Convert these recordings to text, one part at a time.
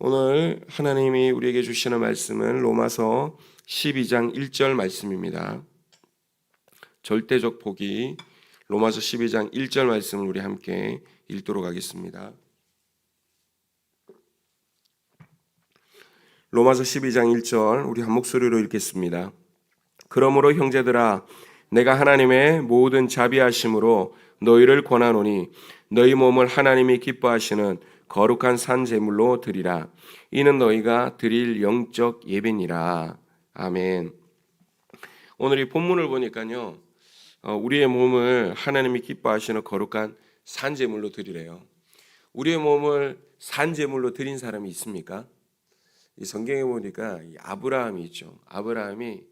오늘 하나님이 우리에게 주시는 말씀은 로마서 12장 1절 말씀입니다. 절대적 복이 로마서 12장 1절 말씀을 우리 함께 읽도록 하겠습니다. 로마서 12장 1절 우리 한 목소리로 읽겠습니다. 그러므로 형제들아 내가 하나님의 모든 자비하심으로 너희를 권하노니 너희 몸을 하나님이 기뻐하시는 거룩한 산 제물로 드리라 이는 너희가 드릴 영적 예배니라 아멘. 오늘 이 본문을 보니까요. 어, 우리의 몸을 하나님이 기뻐하시는 거룩한 산 제물로 드리래요. 우리의 몸을 산 제물로 드린 사람이 있습니까? 이 성경에 보니까 이 아브라함이 있죠. 아브라함이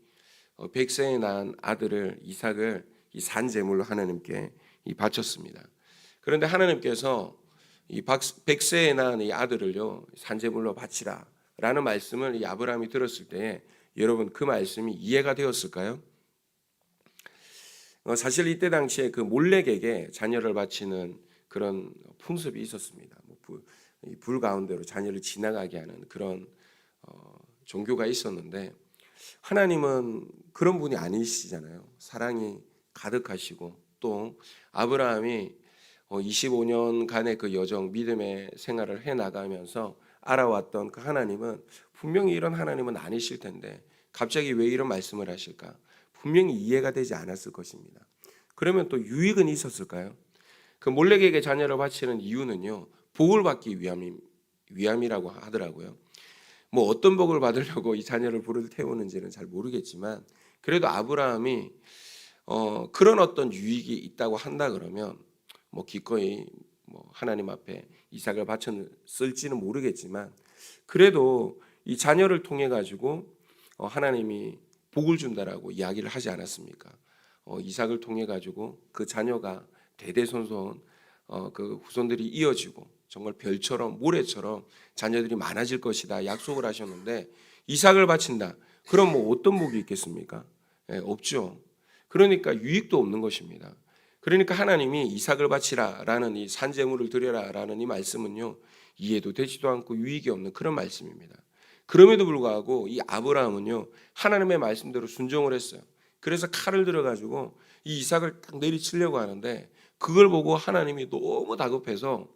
어, 백세에 낳은 아들을 이삭을 이 산 제물로 하나님께 이 바쳤습니다. 그런데 하나님께서 이 박- 백세에 낳은 이 아들을요 산 제물로 바치라라는 말씀을 이 아브라함이 들었을 때 여러분 그 말씀이 이해가 되었을까요? 어, 사실 이때 당시에 그 몰렉에게 자녀를 바치는 그런 풍습이 있었습니다. 뭐 불, 가운데로 자녀를 지나가게 하는 그런 어, 종교가 있었는데 하나님은 그런 분이 아니시잖아요. 사랑이 가득하시고 또 아브라함이 25년간의 그 여정 믿음의 생활을 해 나가면서 알아왔던 그 하나님은 분명히 이런 하나님은 아니실 텐데 갑자기 왜 이런 말씀을 하실까? 분명히 이해가 되지 않았을 것입니다. 그러면 또 유익은 있었을까요? 그 몰렉에게 자녀를 바치는 이유는요. 복을 받기 위함이, 위함이라고 하더라고요. 뭐 어떤 복을 받으려고 이 자녀를 불을 태우는지는 잘 모르겠지만 그래도 아브라함이 어, 그런 어떤 유익이 있다고 한다 그러면 뭐 기꺼이 뭐 하나님 앞에 이삭을 바쳤을지는 모르겠지만 그래도 이 자녀를 통해 가지고 어, 하나님이 복을 준다라고 이야기를 하지 않았습니까? 어, 이삭을 통해 가지고 그 자녀가 대대손손 어, 그 후손들이 이어지고 정말 별처럼 모래처럼 자녀들이 많아질 것이다 약속을 하셨는데 이삭을 바친다. 그럼 뭐 어떤 복이 있겠습니까? 예, 없죠. 그러니까 유익도 없는 것입니다. 그러니까 하나님이 이삭을 바치라라는 이 산재물을 드려라라는 이 말씀은요 이해도 되지도 않고 유익이 없는 그런 말씀입니다. 그럼에도 불구하고 이 아브라함은요 하나님의 말씀대로 순종을 했어요. 그래서 칼을 들어가지고 이 이삭을 딱 내리치려고 하는데 그걸 보고 하나님이 너무 다급해서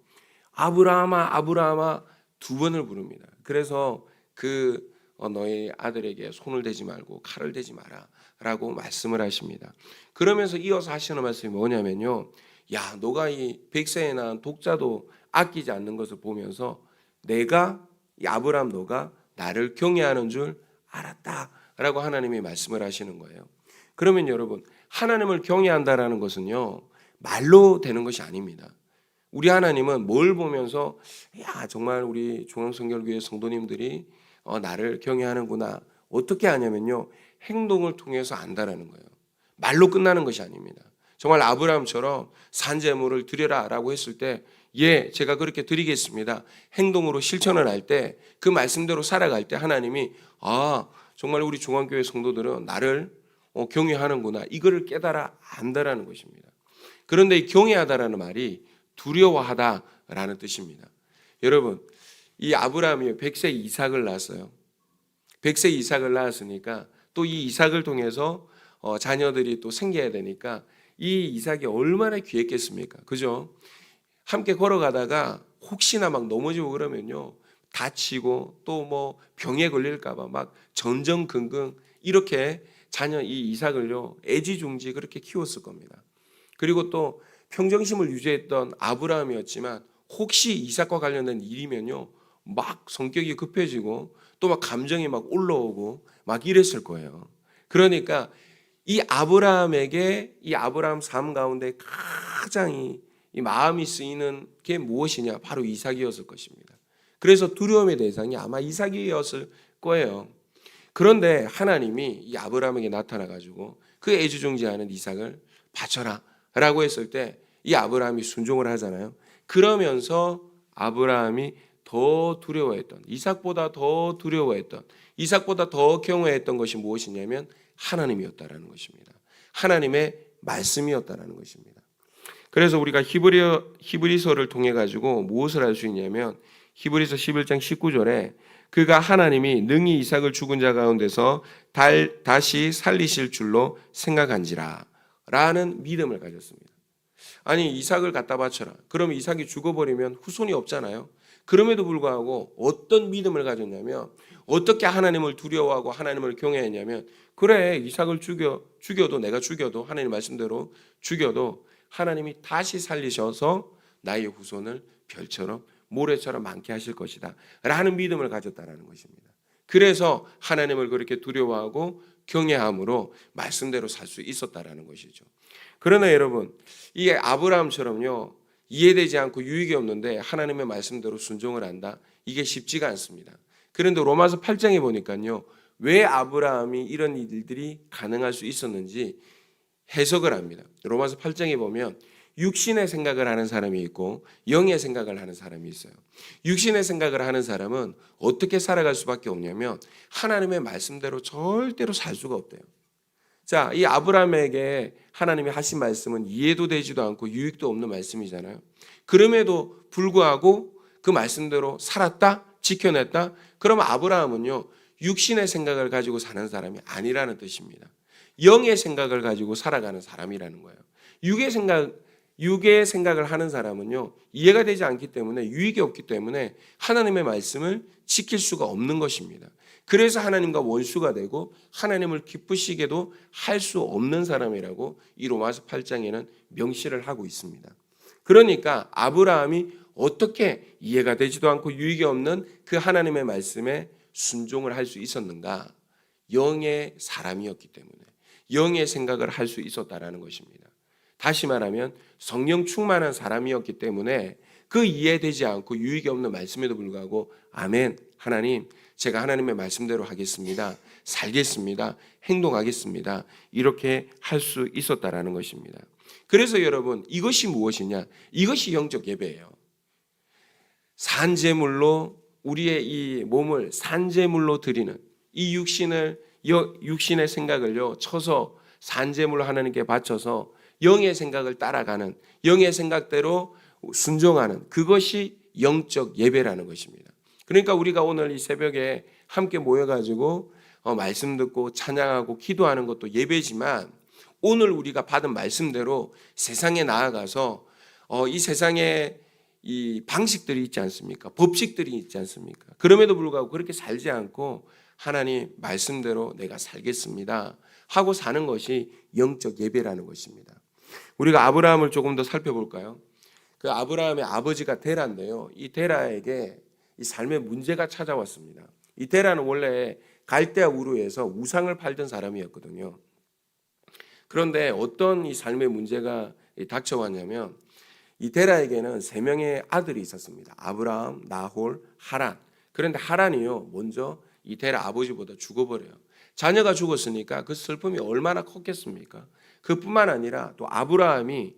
아브라함아 아브라함아 두 번을 부릅니다. 그래서 그 어, 너희 아들에게 손을 대지 말고 칼을 대지 마라 라고 말씀을 하십니다. 그러면서 이어서 하시는 말씀이 뭐냐면요. 야, 너가 이 백세에 낳은 독자도 아끼지 않는 것을 보면서 내가 이 아브라함 너가 나를 경외하는 줄 알았다라고 하나님이 말씀을 하시는 거예요. 그러면 여러분 하나님을 경외한다라는 것은요 말로 되는 것이 아닙니다. 우리 하나님은 뭘 보면서 야 정말 우리 중앙성결교회 성도님들이 어, 나를 경외하는구나 어떻게 하냐면요 행동을 통해서 안다라는 거예요. 말로 끝나는 것이 아닙니다. 정말 아브라함처럼 산재물을 드려라라고 했을 때 예, 제가 그렇게 드리겠습니다. 행동으로 실천을 할 때 그 말씀대로 살아갈 때 하나님이 아 정말 우리 중앙교회 성도들은 나를 어, 경외하는구나 이거를 깨달아 안다라는 것입니다. 그런데 이 경외하다라는 말이 두려워하다라는 뜻입니다. 여러분 이 아브라함이 백세 이삭을 낳았어요. 백세 이삭을 낳았으니까 또 이 이삭을 통해서 어, 자녀들이 또 생겨야 되니까 이 이삭이 얼마나 귀했겠습니까? 그죠? 함께 걸어가다가 혹시나 막 넘어지고 그러면요 다치고 또 뭐 병에 걸릴까봐 막 전전긍긍 이렇게 자녀 이 이삭을요 애지중지 그렇게 키웠을 겁니다. 그리고 또 평정심을 유지했던 아브라함이었지만 혹시 이삭과 관련된 일이면요 막 성격이 급해지고 또 막 감정이 막 올라오고 막 이랬을 거예요. 그러니까 이 아브라함에게 이 아브라함 삶 가운데 가장 이, 이 마음이 쓰이는 게 무엇이냐? 바로 이삭이었을 것입니다. 그래서 두려움의 대상이 아마 이삭이었을 거예요. 그런데 하나님이 이 아브라함에게 나타나 가지고 그 애주중지하는 이삭을 바쳐라라고 했을 때 이 아브라함이 순종을 하잖아요. 그러면서 아브라함이 더 두려워했던 이삭보다 더 두려워했던 이삭보다 더 경외했던 것이 무엇이냐면 하나님이었다라는 것입니다. 하나님의 말씀이었다라는 것입니다. 그래서 우리가 히브리 히브리서를 통해 가지고 무엇을 알 수 있냐면 히브리서 11장 19절에 그가 하나님이 능히 이삭을 죽은 자 가운데서 달, 다시 살리실 줄로 생각한지라 라는 믿음을 가졌습니다. 아니 이삭을 갖다 바쳐라. 그럼 이삭이 죽어버리면 후손이 없잖아요. 그럼에도 불구하고 어떤 믿음을 가졌냐면 어떻게 하나님을 두려워하고 하나님을 경외했냐면 그래 이삭을 죽여 죽여도 내가 죽여도 하나님 말씀대로 죽여도 하나님이 다시 살리셔서 나의 후손을 별처럼 모래처럼 많게 하실 것이다. 라는 믿음을 가졌다라는 것입니다. 그래서 하나님을 그렇게 두려워하고 경외함으로 말씀대로 살 수 있었다라는 것이죠. 그러나 여러분, 이 아브라함처럼요. 이해되지 않고 유익이 없는데 하나님의 말씀대로 순종을 한다. 이게 쉽지가 않습니다. 그런데 로마서 8장에 보니까요. 왜 아브라함이 이런 일들이 가능할 수 있었는지 해석을 합니다. 로마서 8장에 보면 육신의 생각을 하는 사람이 있고 영의 생각을 하는 사람이 있어요. 육신의 생각을 하는 사람은 어떻게 살아갈 수밖에 없냐면 하나님의 말씀대로 절대로 살 수가 없대요. 자, 이 아브라함에게 하나님이 하신 말씀은 이해도 되지도 않고 유익도 없는 말씀이잖아요. 그럼에도 불구하고 그 말씀대로 살았다, 지켜냈다. 그럼 아브라함은요, 육신의 생각을 가지고 사는 사람이 아니라는 뜻입니다. 영의 생각을 가지고 살아가는 사람이라는 거예요. 육의 생각, 육의 생각을 하는 사람은요, 이해가 되지 않기 때문에 유익이 없기 때문에 하나님의 말씀을 지킬 수가 없는 것입니다. 그래서 하나님과 원수가 되고 하나님을 기쁘시게도 할 수 없는 사람이라고 이 로마서 8장에는 명시를 하고 있습니다. 그러니까 아브라함이 어떻게 이해가 되지도 않고 유익이 없는 그 하나님의 말씀에 순종을 할 수 있었는가? 영의 사람이었기 때문에 영의 생각을 할 수 있었다라는 것입니다. 다시 말하면 성령 충만한 사람이었기 때문에 그 이해되지 않고 유익이 없는 말씀에도 불구하고 아멘 하나님 제가 하나님의 말씀대로 하겠습니다. 살겠습니다. 행동하겠습니다. 이렇게 할 수 있었다라는 것입니다. 그래서 여러분 이것이 무엇이냐? 이것이 영적 예배예요. 산제물로 우리의 이 몸을 산제물로 드리는 이 육신을 육신의 생각을요 쳐서 산제물로 하나님께 바쳐서 영의 생각을 따라가는 영의 생각대로 순종하는 그것이 영적 예배라는 것입니다. 그러니까 우리가 오늘 이 새벽에 함께 모여가지고 어, 말씀 듣고 찬양하고 기도하는 것도 예배지만 오늘 우리가 받은 말씀대로 세상에 나아가서 어, 이 세상에 이 방식들이 있지 않습니까? 법칙들이 있지 않습니까? 그럼에도 불구하고 그렇게 살지 않고 하나님 말씀대로 내가 살겠습니다. 하고 사는 것이 영적 예배라는 것입니다. 우리가 아브라함을 조금 더 살펴볼까요? 그 아브라함의 아버지가 데라인데요. 이 데라에게 이 삶의 문제가 찾아왔습니다. 이 데라는 원래 갈대아 우르에서 우상을 팔던 사람이었거든요. 그런데 어떤 이 삶의 문제가 닥쳐왔냐면 이 데라에게는 세 명의 아들이 있었습니다. 아브라함, 나홀, 하란. 그런데 하란이요 먼저 이 데라 아버지보다 죽어버려요. 자녀가 죽었으니까 그 슬픔이 얼마나 컸겠습니까? 그뿐만 아니라 또 아브라함이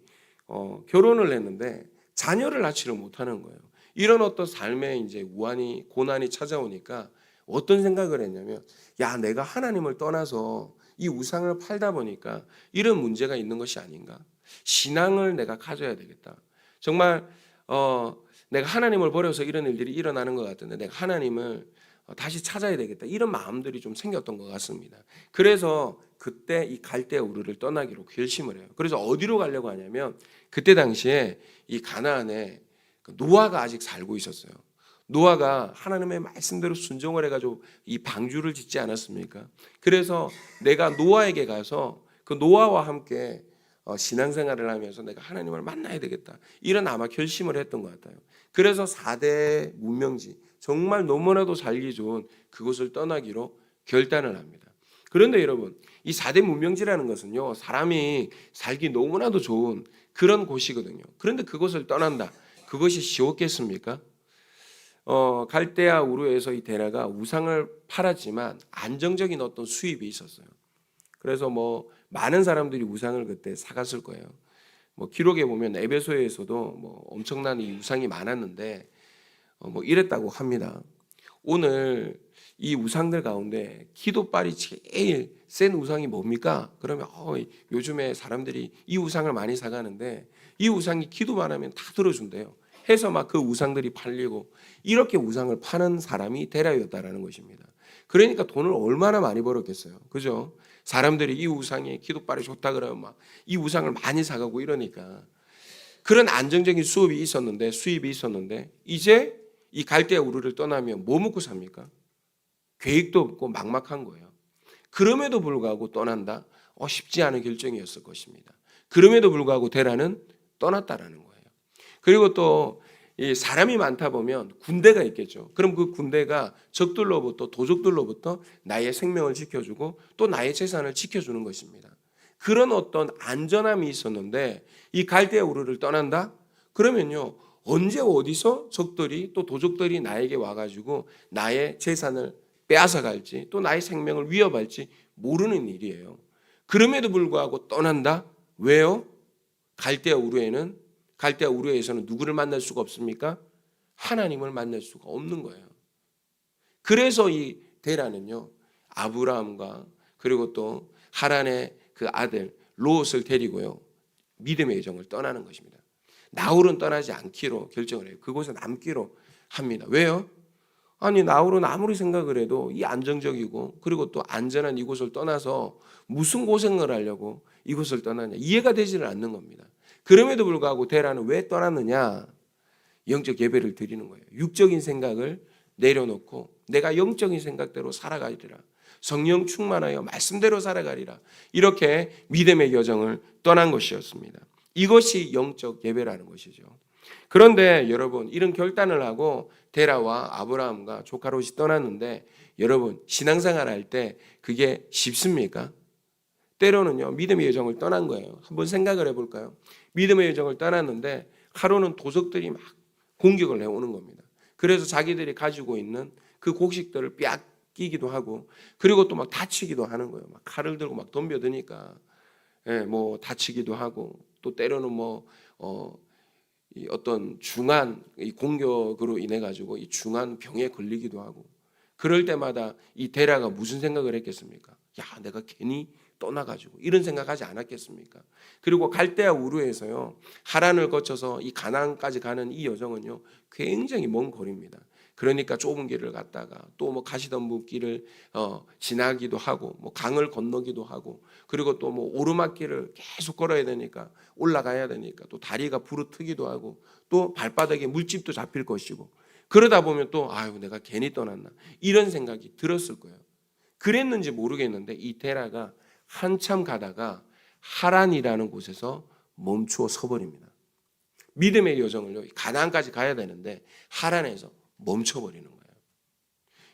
어, 결혼을 했는데 자녀를 낳지를 못하는 거예요. 이런 어떤 삶에 이제 우환이 고난이 찾아오니까 어떤 생각을 했냐면 야 내가 하나님을 떠나서 이 우상을 팔다 보니까 이런 문제가 있는 것이 아닌가. 신앙을 내가 가져야 되겠다. 정말 어 내가 하나님을 버려서 이런 일들이 일어나는 것 같은데 내가 하나님을 어, 다시 찾아야 되겠다. 이런 마음들이 좀 생겼던 것 같습니다. 그래서 그때 이 갈대 우르를 떠나기로 결심을 해요 그래서 어디로 가려고 하냐면 그때 당시에 이 가나안에 그 노아가 아직 살고 있었어요. 노아가 하나님의 말씀대로 순종을 해가지고 이 방주를 짓지 않았습니까? 그래서 내가 노아에게 가서 그 노아와 함께 어, 신앙생활을 하면서 내가 하나님을 만나야 되겠다. 이런 아마 결심을 했던 것 같아요. 그래서 4대 문명지, 정말 너무나도 살기 좋은 그곳을 떠나기로 결단을 합니다. 그런데 여러분, 이 4대 문명지라는 것은요, 사람이 살기 너무나도 좋은 그런 곳이거든요. 그런데 그곳을 떠난다. 그것이 쉬웠겠습니까? 어, 갈대아 우르에서 이 데라가 우상을 팔았지만 안정적인 어떤 수입이 있었어요. 그래서 뭐 많은 사람들이 우상을 그때 사갔을 거예요. 뭐 기록에 보면 에베소에서도 뭐 엄청난 이 우상이 많았는데 어, 뭐 이랬다고 합니다. 오늘 이 우상들 가운데 기도빨이 제일 센 우상이 뭡니까? 그러면 어, 요즘에 사람들이 이 우상을 많이 사가는데 이 우상이 기도만 하면 다 들어준대요. 해서 막 그 우상들이 팔리고 이렇게 우상을 파는 사람이 데라였다라는 것입니다. 그러니까 돈을 얼마나 많이 벌었겠어요. 그죠? 사람들이 이 우상이 기도빨이 좋다 그러면 막 이 우상을 많이 사가고 이러니까 그런 안정적인 수업이 있었는데 수입이 있었는데 이제 이 갈대 우르를 떠나면 뭐 먹고 삽니까? 계획도 없고 막막한 거예요. 그럼에도 불구하고 떠난다. 어, 쉽지 않은 결정이었을 것입니다. 그럼에도 불구하고 데라는 떠났다라는 거예요. 그리고 또이 사람이 많다 보면 군대가 있겠죠. 그럼 그 군대가 적들로부터 도적들로부터 나의 생명을 지켜주고 또 나의 재산을 지켜주는 것입니다. 그런 어떤 안전함이 있었는데 이 갈대아 우르를 떠난다? 그러면요 언제 어디서 적들이 또 도적들이 나에게 와가지고 나의 재산을 빼앗아 갈지 또 나의 생명을 위협할지 모르는 일이에요. 그럼에도 불구하고 떠난다? 왜요? 갈대아 우르에는 갈대아 우르에서는 누구를 만날 수가 없습니까? 하나님을 만날 수가 없는 거예요. 그래서 이 데라는요 아브라함과 그리고 또 하란의 그 아들 롯을 데리고요 믿음의 여정을 떠나는 것입니다. 나홀은 떠나지 않기로 결정을 해요. 그곳에 남기로 합니다. 왜요? 아니 나홀은 아무리 생각을 해도 이 안정적이고 그리고 또 안전한 이곳을 떠나서 무슨 고생을 하려고 이곳을 떠나냐 이해가 되지는 않는 겁니다. 그럼에도 불구하고 데라는 왜 떠났느냐 영적 예배를 드리는 거예요. 육적인 생각을 내려놓고 내가 영적인 생각대로 살아가리라. 성령 충만하여 말씀대로 살아가리라. 이렇게 믿음의 여정을 떠난 것이었습니다. 이것이 영적 예배라는 것이죠. 그런데 여러분 이런 결단을 하고 데라와 아브라함과 조카 롯이 떠났는데 여러분 신앙생활 할 때 그게 쉽습니까? 때로는요 믿음의 여정을 떠난 거예요. 한번 생각을 해볼까요? 믿음의 여정을 떠났는데 하루는 도적들이 막 공격을 해오는 겁니다. 그래서 자기들이 가지고 있는 그 곡식들을 뺏기기도 하고 그리고 또 막 다치기도 하는 거예요. 막 칼을 들고 막 덤벼드니까 예, 뭐 다치기도 하고 또 때로는 뭐 어, 이 어떤 중한 이 공격으로 인해 가지고 이 중한 병에 걸리기도 하고 그럴 때마다 이 데라가 무슨 생각을 했겠습니까? 야, 내가 괜히 떠나가지고 이런 생각하지 않았겠습니까? 그리고 갈대아 우르에서요 하란을 거쳐서 이 가나안까지 가는 이 여정은요 굉장히 먼 거리입니다. 그러니까 좁은 길을 갔다가 또 뭐 가시덤불 길을 어, 지나기도 하고 뭐 강을 건너기도 하고 그리고 또 뭐 오르막길을 계속 걸어야 되니까 올라가야 되니까 또 다리가 부르트기도 하고 또 발바닥에 물집도 잡힐 것이고 그러다 보면 또 아유 내가 괜히 떠났나 이런 생각이 들었을 거예요. 그랬는지 모르겠는데 이 테라가 한참 가다가 하란이라는 곳에서 멈추어 서버립니다. 믿음의 여정을요 가나안까지 가야 되는데 하란에서 멈춰버리는 거예요.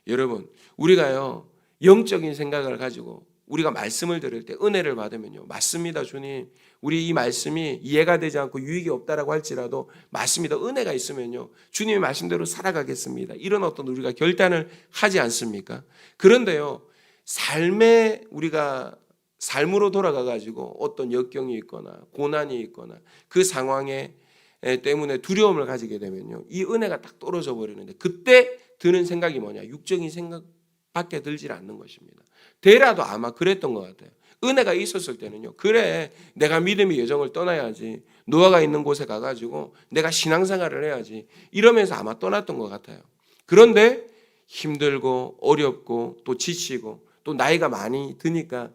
여러분 우리가요 영적인 생각을 가지고 우리가 말씀을 들을 때 은혜를 받으면요 맞습니다 주님. 우리 이 말씀이 이해가 되지 않고 유익이 없다라고 할지라도 맞습니다. 은혜가 있으면요 주님의 말씀대로 살아가겠습니다. 이런 어떤 우리가 결단을 하지 않습니까? 그런데요 삶에 우리가 삶으로 돌아가 가지고 어떤 역경이 있거나 고난이 있거나 그 상황에 때문에 두려움을 가지게 되면요 이 은혜가 딱 떨어져 버리는데 그때 드는 생각이 뭐냐 육적인 생각밖에 들질 않는 것입니다. 대라도 아마 그랬던 것 같아요. 은혜가 있었을 때는요. 그래 내가 믿음의 여정을 떠나야지 노아가 있는 곳에 가가지고 내가 신앙생활을 해야지 이러면서 아마 떠났던 것 같아요. 그런데 힘들고 어렵고 또 지치고 또 나이가 많이 드니까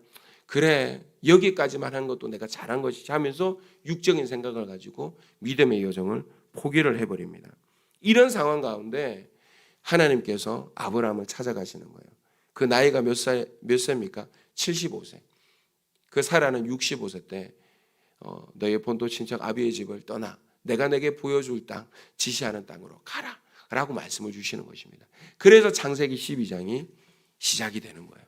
그래 여기까지만 한 것도 내가 잘한 것이지 하면서 육적인 생각을 가지고 믿음의 여정을 포기를 해버립니다. 이런 상황 가운데 하나님께서 아브라함을 찾아가시는 거예요. 그 나이가 몇 살, 몇 세입니까? 75세. 그 사라는 65세 때, 어, 너의 본토 친척 아비의 집을 떠나 내가 내게 보여줄 땅, 지시하는 땅으로 가라. 라고 말씀을 주시는 것입니다. 그래서 창세기 12장이 시작이 되는 거예요.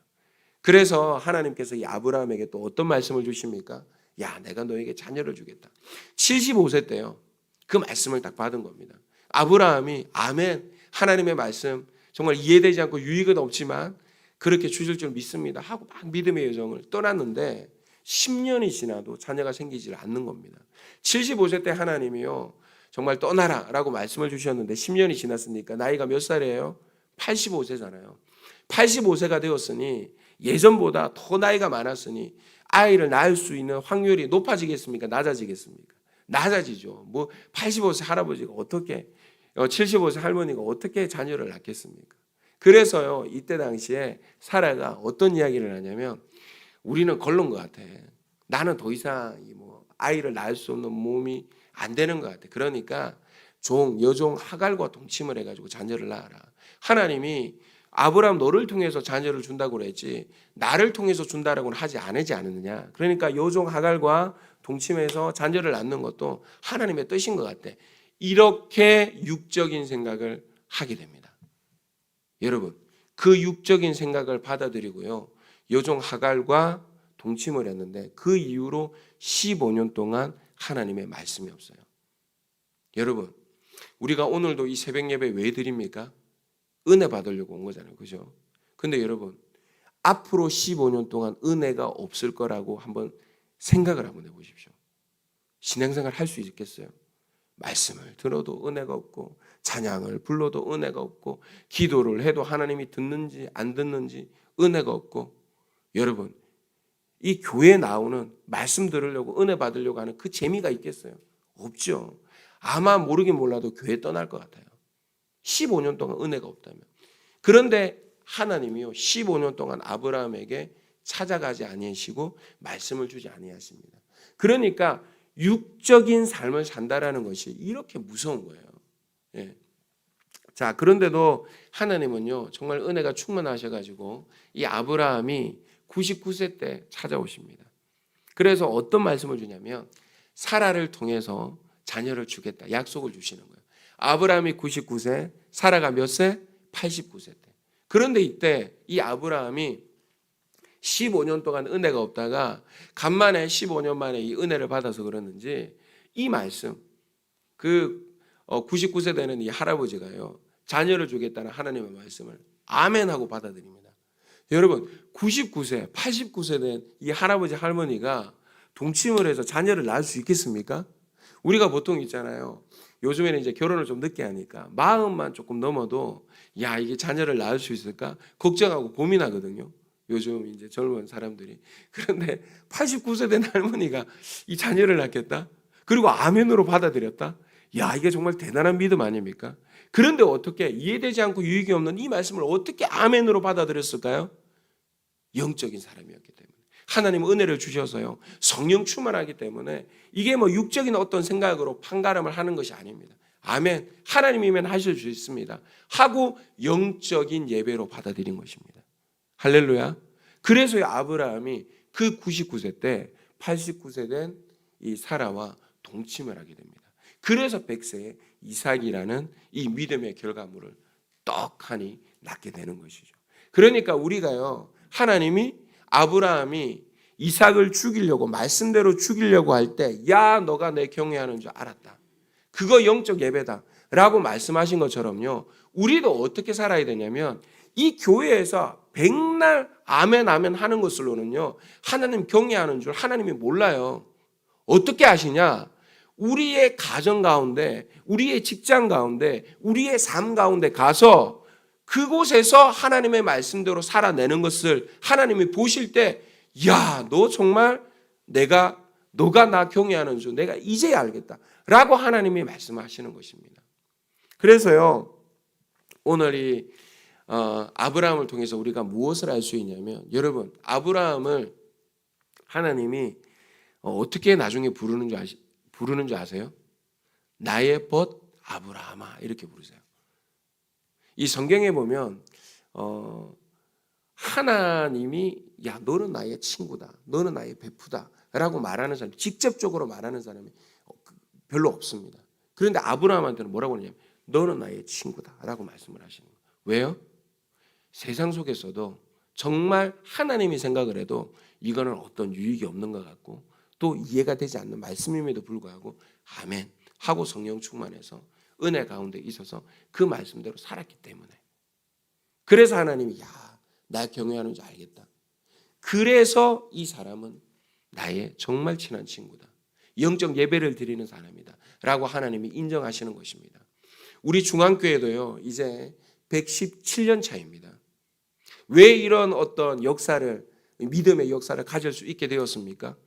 그래서 하나님께서 이 아브라함에게 또 어떤 말씀을 주십니까? 야, 내가 너에게 자녀를 주겠다. 75세 때요. 그 말씀을 딱 받은 겁니다. 아브라함이 아멘. 하나님의 말씀 정말 이해되지 않고 유익은 없지만 그렇게 주실 줄 믿습니다. 하고 막 믿음의 여정을 떠났는데 10년이 지나도 자녀가 생기지 않는 겁니다. 75세 때 하나님이요. 정말 떠나라 라고 말씀을 주셨는데 10년이 지났으니까 나이가 몇 살이에요? 85세잖아요. 85세가 되었으니 예전보다 더 나이가 많았으니 아이를 낳을 수 있는 확률이 높아지겠습니까? 낮아지겠습니까? 낮아지죠. 뭐 85세 할아버지가 어떻게 75세 할머니가 어떻게 자녀를 낳겠습니까? 그래서요 이때 당시에 사라가 어떤 이야기를 하냐면 우리는 걸른 것 같아. 나는 더 이상 이뭐 아이를 낳을 수 없는 몸이 안 되는 것 같아. 그러니까 종 여종 하갈과 동침을 해가지고 자녀를 낳아라. 하나님이 아브라함 너를 통해서 자녀를 준다고 그랬지 나를 통해서 준다라고는 하지 않지 않았느냐. 그러니까 여종 하갈과 동침해서 자녀를 낳는 것도 하나님의 뜻인 것 같아. 이렇게 육적인 생각을 하게 됩니다. 여러분, 그 육적인 생각을 받아들이고요. 여종 하갈과 동침을 했는데 그 이후로 15년 동안 하나님의 말씀이 없어요. 여러분, 우리가 오늘도 이 새벽 예배 왜 드립니까? 은혜 받으려고 온 거잖아요. 그죠? 근데 여러분, 앞으로 15년 동안 은혜가 없을 거라고 한번 생각을 한번 해 보십시오. 신앙생활 할 수 있겠어요? 말씀을 들어도 은혜가 없고 찬양을 불러도 은혜가 없고 기도를 해도 하나님이 듣는지 안 듣는지 은혜가 없고 여러분 이 교회에 나오는 말씀 들으려고 은혜 받으려고 하는 그 재미가 있겠어요? 없죠. 아마 모르긴 몰라도 교회 떠날 것 같아요. 15년 동안 은혜가 없다면. 그런데 하나님이요 15년 동안 아브라함에게 찾아가지 아니하시고 말씀을 주지 아니하십니다. 그러니까 육적인 삶을 산다라는 것이 이렇게 무서운 거예요. 예. 자, 그런데도 하나님은요, 정말 은혜가 충만하셔가지고, 이 아브라함이 99세 때 찾아오십니다. 그래서 어떤 말씀을 주냐면, 사라를 통해서 자녀를 주겠다. 약속을 주시는 거예요. 아브라함이 99세, 사라가 몇 세? 89세 때. 그런데 이때 이 아브라함이 15년 동안 은혜가 없다가 간만에 15년 만에 이 은혜를 받아서 그러는지 이 말씀 그 99세 되는 이 할아버지가요 자녀를 주겠다는 하나님의 말씀을 아멘 하고 받아들입니다. 여러분 99세, 89세 된 이 할아버지 할머니가 동침을 해서 자녀를 낳을 수 있겠습니까? 우리가 보통 있잖아요. 요즘에는 이제 결혼을 좀 늦게 하니까 마음만 조금 넘어도 야 이게 자녀를 낳을 수 있을까? 걱정하고 고민하거든요. 요즘 이제 젊은 사람들이. 그런데 89세 된 할머니가 이 자녀를 낳겠다? 그리고 아멘으로 받아들였다? 야 이게 정말 대단한 믿음 아닙니까? 그런데 어떻게 이해되지 않고 유익이 없는 이 말씀을 어떻게 아멘으로 받아들였을까요? 영적인 사람이었기 때문에 하나님 은혜를 주셔서요 성령 충만하기 때문에 이게 뭐 육적인 어떤 생각으로 판가름을 하는 것이 아닙니다 아멘 하나님이면 하실 수 있습니다 하고 영적인 예배로 받아들인 것입니다 할렐루야. 그래서 아브라함이 그 99세 때 89세 된 이 사라와 동침을 하게 됩니다. 그래서 100세에 이삭이라는 이 믿음의 결과물을 떡하니 낳게 되는 것이죠. 그러니까 우리가요, 하나님이 아브라함이 이삭을 죽이려고 말씀대로 죽이려고 할 때, 야, 너가 내 경외하는 줄 알았다. 그거 영적 예배다. 라고 말씀하신 것처럼요, 우리도 어떻게 살아야 되냐면, 이 교회에서 백날 아멘 아멘 하는 것으로는요 하나님 경외하는 줄 하나님이 몰라요. 어떻게 아시냐? 우리의 가정 가운데, 우리의 직장 가운데, 우리의 삶 가운데 가서 그곳에서 하나님의 말씀대로 살아내는 것을 하나님이 보실 때, 야, 너 정말 내가 너가 나 경외하는 줄 내가 이제 알겠다. 라고 하나님이 말씀하시는 것입니다. 그래서요, 오늘 이 어, 아브라함을 통해서 우리가 무엇을 알 수 있냐면 여러분 아브라함을 하나님이 어, 어떻게 나중에 부르는 줄 아시, 부르는 줄 아세요? 나의 벗 아브라함아 이렇게 부르세요. 이 성경에 보면 어, 하나님이 야 너는 나의 친구다, 너는 나의 베프다라고 말하는 사람 직접적으로 말하는 사람이 그, 별로 없습니다. 그런데 아브라함한테는 뭐라고 하냐면 너는 나의 친구다라고 말씀을 하시는 거예요. 왜요? 세상 속에서도 정말 하나님이 생각을 해도 이거는 어떤 유익이 없는 것 같고 또 이해가 되지 않는 말씀임에도 불구하고 아멘 하고 성령 충만해서 은혜 가운데 있어서 그 말씀대로 살았기 때문에 그래서 하나님이 야, 나 경외하는 줄 알겠다. 그래서 이 사람은 나의 정말 친한 친구다. 영적 예배를 드리는 사람이다. 라고 하나님이 인정하시는 것입니다. 우리 중앙교회도요, 이제 117년 차입니다. 왜 이런 어떤 역사를 믿음의 역사를 가질 수 있게 되었습니까?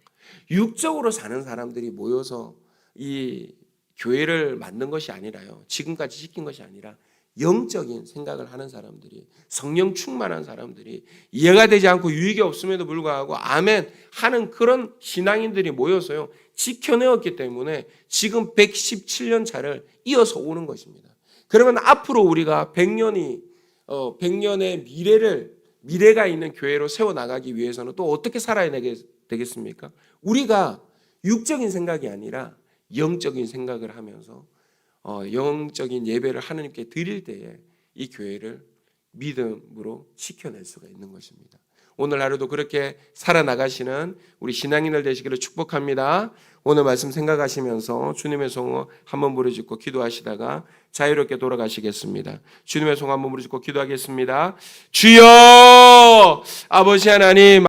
육적으로 사는 사람들이 모여서 이 교회를 만든 것이 아니라요. 지금까지 지킨 것이 아니라 영적인 생각을 하는 사람들이 성령 충만한 사람들이 이해가 되지 않고 유익이 없음에도 불구하고 아멘 하는 그런 신앙인들이 모여서요. 지켜내었기 때문에 지금 117년 차를 이어서 오는 것입니다. 그러면 앞으로 우리가 100년이 어 100년의 미래를 미래가 있는 교회로 세워 나가기 위해서는 또 어떻게 살아야 되겠- 되겠습니까? 우리가 육적인 생각이 아니라 영적인 생각을 하면서 어, 영적인 예배를 하나님께 드릴 때에 이 교회를 믿음으로 지켜낼 수가 있는 것입니다. 오늘 하루도 그렇게 살아나가시는 우리 신앙인들 되시기를 축복합니다. 오늘 말씀 생각하시면서 주님의 성호 한번 부르짖고 기도하시다가 자유롭게 돌아가시겠습니다. 주님의 성호 한번 부르짖고 기도하겠습니다. 주여 아버지 하나님